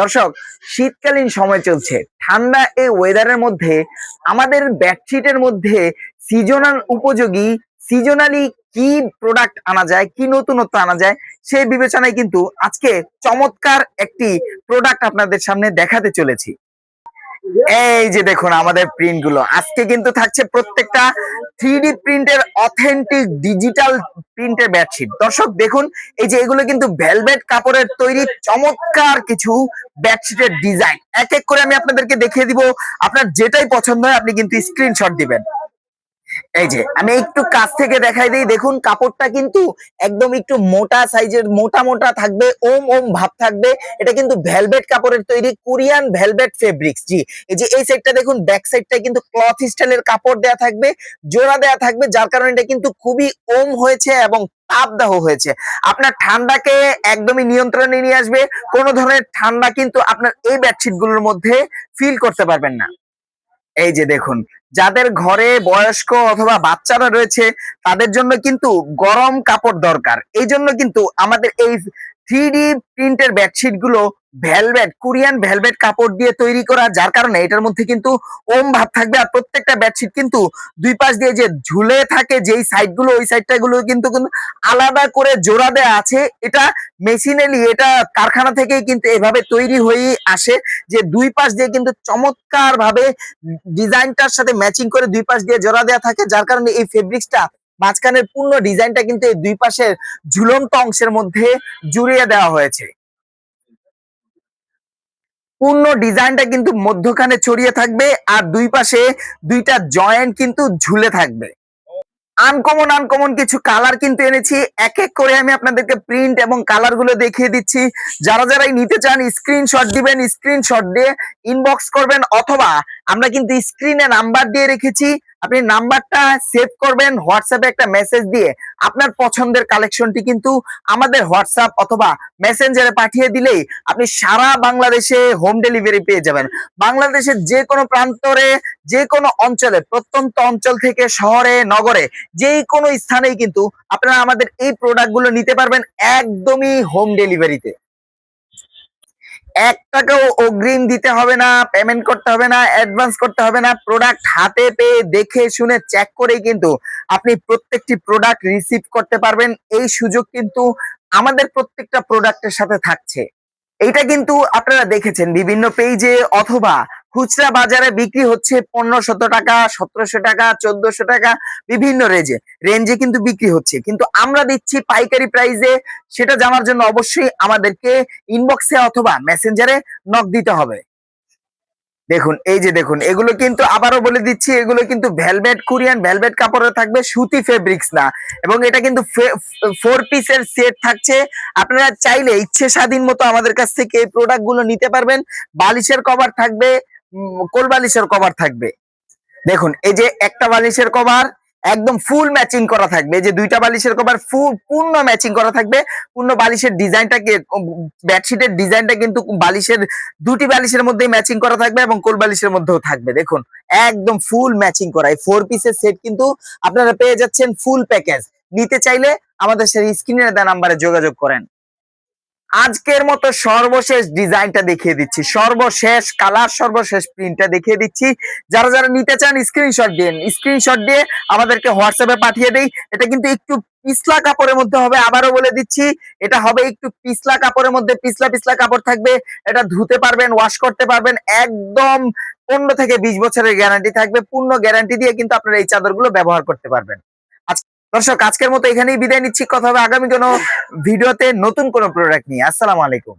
দর্শক, শীতকালীন সময় চলছে। ঠান্ডা এই ওয়েদারের মধ্যে, আমাদের ব্যাডশিটের মধ্যে সিজনাল উপযোগী সিজনালি কি প্রোডাক্ট আনা যায়, কি নতুনত্ব আনা যায়, সেই বিবেচনায় কিন্তু আজকে চমৎকার একটি প্রোডাক্ট আপনাদের সামনে দেখাতে চলেছি। এই যে দেখুন আমাদের প্রিন্টগুলো। আজকে কিন্তু থাকছে প্রত্যেকটা থ্রি প্রিন্টের অথেন্টিক ডিজিটাল প্রিন্টের বেডশিট দর্শক, দেখুন, এই যে এগুলো কিন্তু ভেলভেট কাপড়ের তৈরি চমৎকার কিছু বেডশিটের ডিজাইন এক এক করে আমি আপনাদেরকে দেখিয়ে দিব। আপনার যেটাই পছন্দ হয়, আপনি কিন্তু স্ক্রিনশট দিবেন। এই যে, আমি একটু কাছ থেকে দেখাই দিই। দেখুন, কাপড়টা কিন্তু একদম একটু মোটা সাইজের, মোটা মোটা থাকবে, ওম ওম ভাব থাকবে। এটা কিন্তু ভেলভেট কাপড়ের তৈরি, কোরিয়ান ভেলভেট ফেব্রিক্স, জি। এই যে, এই সাইডটা দেখুন ব্যাক সাইডটা কিন্তু ক্লথ স্টাইলের কাপড় দেয়া থাকবে, জোড়া দেয়া থাকবে, যার কারণে এটা কিন্তু খুবই ওম হয়েছে এবং তাপদাহ হয়েছে। আপনার ঠান্ডাকে একদমই নিয়ন্ত্রণে নিয়ে আসবে, কোনো ধরনের ঠান্ডা কিন্তু আপনার এই বেডশিটগুলোর মধ্যে ফিল করতে পারবেন না। এই যে দেখুন, যাদের ঘরে বয়স্ক অথবা বাচ্চারা রয়েছে, তাদের জন্য কিন্তু গরম কাপড় দরকার। এই জন্য কিন্তু আমাদের এই থ্রি ডি প্রিন্টের বেডশিটগুলো ভেলভেট, কোরিয়ান ভেলভেট কাপড় দিয়ে তৈরি করা, যার কারণে এটার মধ্যে কিন্তু ওম ভাব থাকবে আর প্রত্যেকটা বেডশিট কিন্তু দুই পাশ দিয়ে যে ঝুলে থাকে যেই সাইডগুলো, ওই সাইডটা গুলো কিন্তু আলাদা করে জোড়া দেওয়া আছে। এটা মেশিনালি এটা কারখানা থেকেই কিন্তু এভাবে তৈরি হয়েই আসে যে দুই পাশ দিয়ে কিন্তু চমৎকার ভাবে ডিজাইনটার সাথে ম্যাচিং করে দুই পাশ দিয়ে জোড়া দেওয়া থাকে, যার কারণে এই ফেব্রিক্সটা মাঝখানের পূর্ণ ডিজাইনটা কিন্তু এই দুই পাশের ঝুলন্ত অংশের মধ্যে জুড়িয়ে দেওয়া হয়েছে। পূর্ণ ডিজাইনটা কিন্তু মধ্যখানে ছড়িয়ে থাকবে আর দুই পাশে দুইটা জয়েন্ট কিন্তু ঝুলে থাকবে। আনকমন আনকমন কিছু কালার কিন্তু এনেছি। এক এক করে আমি আপনাদেরকে প্রিন্ট এবং কালারগুলো দেখিয়ে দিচ্ছি। যারা যারাই নিতে চান স্ক্রিনশট দিবেন স্ক্রিনশট দিয়ে ইনবক্স করবেন অথবা আমরা কিন্তু স্ক্রিনে নাম্বার দিয়ে রেখেছি। আপনি নাম্বারটা সেভ করবেন হোয়াটসঅ্যাপে একটা মেসেজ দিয়ে। আপনার পছন্দের কালেকশনটি কিন্তু আমাদের হোয়াটসঅ্যাপ অথবা মেসেঞ্জারে পাঠিয়ে দিলেই আপনি সারা বাংলাদেশে হোম ডেলিভারি পেয়ে যাবেন। বাংলাদেশের যে কোনো প্রান্তরে যে কোনো অঞ্চলে, প্রত্যন্ত অঞ্চল থেকে শহরে, নগরে যে কোনো স্থানেই কিন্তু আপনারা আমাদের এই প্রোডাক্টগুলো নিতে পারবেন একদমই হোম ডেলিভারিতে এক টাকাও অগ্রিম দিতে হবে না পেমেন্ট করতে হবে না অ্যাডভান্স করতে হবে না। প্রোডাক্ট হাতে পেয়ে, দেখে শুনে চেক করেই কিন্তু আপনি প্রত্যেকটি প্রোডাক্ট রিসিভ করতে পারবেন। এই সুযোগ কিন্তু আমাদের প্রত্যেকটা প্রোডাক্টের সাথে থাকছে। এইটা কিন্তু আপনারা দেখেছেন বিভিন্ন পেজে অথবা খুচরা বাজারে বিক্রি হচ্ছে পনেরোশত টাকা, সতেরোশো টাকা, চোদ্দশো টাকা, বিভিন্ন রেঞ্জে রেঞ্জে কিন্তু বিক্রি হচ্ছে। কিন্তু আমরা দিচ্ছি পাইকারি প্রাইসে সেটা জানার জন্য অবশ্যই আমাদেরকে ইনবক্সে অথবা মেসেঞ্জারে নক দিতে হবে। দেখুন, এই যে দেখুন, এগুলো কিন্তু আবারও বলে দিচ্ছি, এগুলো কিন্তু ভেলভেট কোরিয়ান ভেলভেট কাপড়ে থাকবে, সুতি ফেব্রিক্স না। এবং এটা কিন্তু ফোর পিসের সেট থাকছে। আপনারা চাইলে ইচ্ছে স্বাধীন মতো আমাদের কাছ থেকে এই প্রোডাক্টগুলো নিতে পারবেন। বালিশের কভার থাকবে কোল বালিশের কভার থাকবে। দেখুন, এই যে একটা বালিশের কভার একদম ফুল ম্যাচিং করা থাকবে। যে দুইটা বালিশের কভার ফুল পূর্ণ ম্যাচিং করা থাকবে। পূর্ণ বালিশের ডিজাইনটাকে বেডশিটের ডিজাইনটা কিন্তু বালিশের, দুটি বালিশের মধ্যে ম্যাচিং করা থাকবে এবং কোল বালিশের মধ্যেও থাকবে। দেখুন, একদম ফুল ম্যাচিং করা। এই ফোর পিসের সেট কিন্তু আপনারা পেয়ে যাচ্ছেন ফুল প্যাকেজ নিতে চাইলে আমাদের সেই স্ক্রিনের দেওয়া নাম্বারে যোগাযোগ করেন। আজকের মতো সর্বশেষ ডিজাইনটা দেখিয়ে দিচ্ছি। সর্বশেষ কালার, সর্বশেষ প্রিন্টটা দেখিয়ে দিচ্ছি। যারা যারা নিতে চান স্ক্রিনশট দিন স্ক্রিনশট দিয়ে আমাদেরকে হোয়াটসঅ্যাপে পাঠিয়ে দেই। এটা কিন্তু একটু পিছলা কাপড়ের মধ্যে হবে, আবারও বলে দিচ্ছি। এটা হবে একটু পিছলা কাপড়ের মধ্যে, পিছলা পিছলা কাপড় থাকবে। এটা ধুতে পারবেন ওয়াশ করতে পারবেন। একদম পনেরো থেকে বিশ বছরের গ্যারান্টি থাকবে। পূর্ণ গ্যারান্টি দিয়ে কিন্তু আপনারা এই চাদরগুলো ব্যবহার করতে পারবেন। দর্শক, আজকের মতো এখানেই বিদায় নিচ্ছি। কথা হবে আগামী কোনো ভিডিওতে নতুন কোনো প্রোডাক্ট নিয়ে। আসসালামু আলাইকুম।